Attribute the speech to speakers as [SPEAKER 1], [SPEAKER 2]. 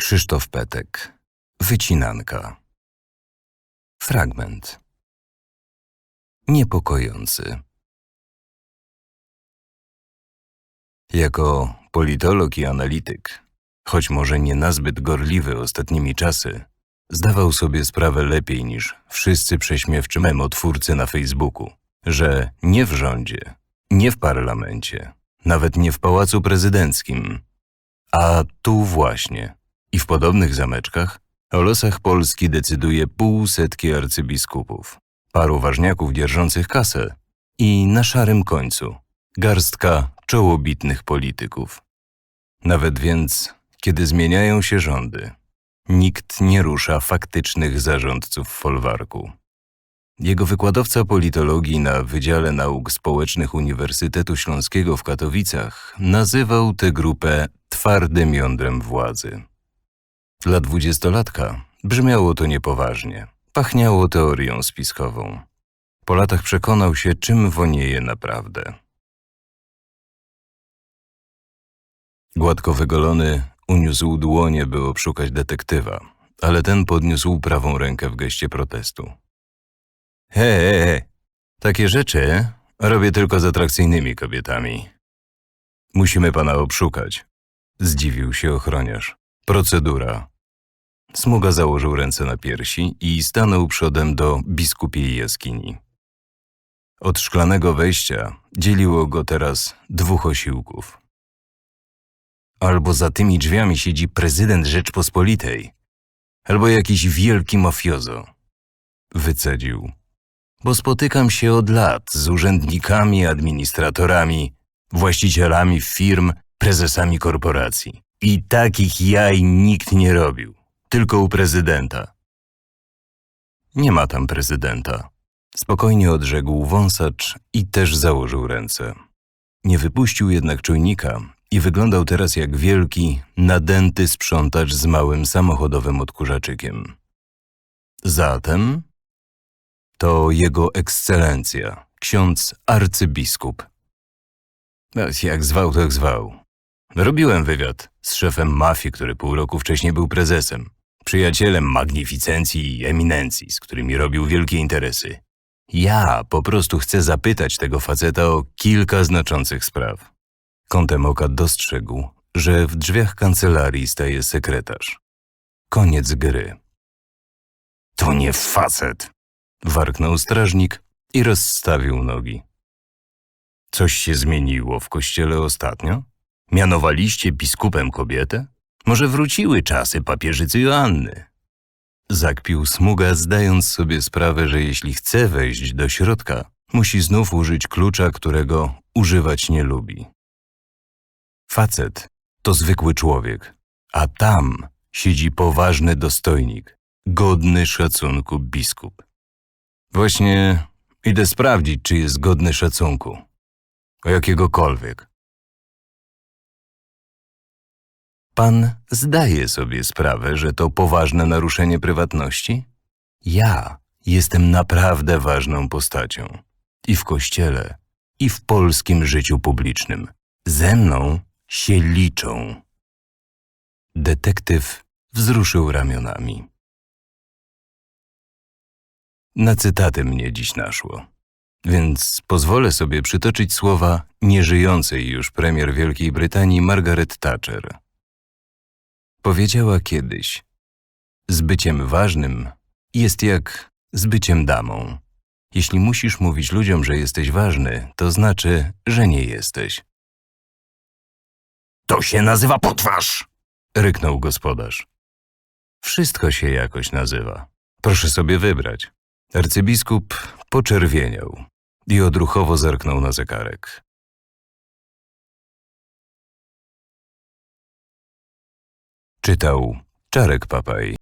[SPEAKER 1] Krzysztof Petek. Wycinanka. Fragment. Niepokojący. Jako politolog i analityk, choć może nie nazbyt gorliwy ostatnimi czasy, zdawał sobie sprawę lepiej niż wszyscy prześmiewczy memotwórcy na Facebooku, że nie w rządzie, nie w parlamencie, nawet nie w pałacu prezydenckim, a tu właśnie i w podobnych zameczkach o losach Polski decyduje pół setki arcybiskupów, paru ważniaków dzierżących kasę i na szarym końcu garstka czołobitnych polityków. Nawet więc, kiedy zmieniają się rządy, nikt nie rusza faktycznych zarządców folwarku. Jego wykładowca politologii na Wydziale Nauk Społecznych Uniwersytetu Śląskiego w Katowicach nazywał tę grupę twardym jądrem władzy. Dla dwudziestolatka brzmiało to niepoważnie, pachniało teorią spiskową. Po latach przekonał się, czym wonieje naprawdę. Gładko wygolony uniósł dłonie, by obszukać detektywa, ale ten podniósł prawą rękę w geście protestu. He, he, he. takie rzeczy robię tylko z atrakcyjnymi kobietami. Musimy pana obszukać. Zdziwił się ochroniarz. Procedura. Smuga założył ręce na piersi i stanął przodem do biskupiej jaskini. Od szklanego wejścia dzieliło go teraz dwóch osiłków. Albo za tymi drzwiami siedzi prezydent Rzeczpospolitej, albo jakiś wielki mafiozo. Wycedził. Bo spotykam się od lat z urzędnikami, administratorami, właścicielami firm, prezesami korporacji. I takich jaj nikt nie robił, tylko u prezydenta. Nie ma tam prezydenta. Spokojnie odrzekł wąsacz i też założył ręce. Nie wypuścił jednak czujnika i wyglądał teraz jak wielki, nadęty sprzątacz z małym samochodowym odkurzaczykiem. Zatem to jego ekscelencja, ksiądz arcybiskup. Ach, Jak zwał, tak zwał. Robiłem wywiad z szefem mafii, który pół roku wcześniej był prezesem, przyjacielem magnificencji i eminencji, z którymi robił wielkie interesy. Ja po prostu chcę zapytać tego faceta o kilka znaczących spraw. Kątem oka dostrzegł, że w drzwiach kancelarii staje sekretarz. Koniec gry. To nie facet! Warknął strażnik i rozstawił nogi. Coś się zmieniło w kościele ostatnio? Mianowaliście biskupem kobietę? Może wróciły czasy papieżycy Joanny? Zakpił smuga, zdając sobie sprawę, że jeśli chce wejść do środka, musi znów użyć klucza, którego używać nie lubi. Facet to zwykły człowiek, a tam siedzi poważny dostojnik, godny szacunku biskup. Właśnie idę sprawdzić, czy jest godny szacunku. O jakiegokolwiek. Pan zdaje sobie sprawę, że to poważne naruszenie prywatności? Ja jestem naprawdę ważną postacią. I w kościele, i w polskim życiu publicznym. Ze mną się liczą. Detektyw wzruszył ramionami. Na cytaty mnie dziś naszło. Więc pozwolę sobie przytoczyć słowa nieżyjącej już premier Wielkiej Brytanii Margaret Thatcher. Powiedziała kiedyś: Z byciem ważnym jest jak z byciem damą. Jeśli musisz mówić ludziom, że jesteś ważny, to znaczy, że nie jesteś. To się nazywa potwarz! ryknął gospodarz. Wszystko się jakoś nazywa. Proszę sobie wybrać. Arcybiskup poczerwieniał i odruchowo zerknął na zegarek. Czytał Czarek Papaj.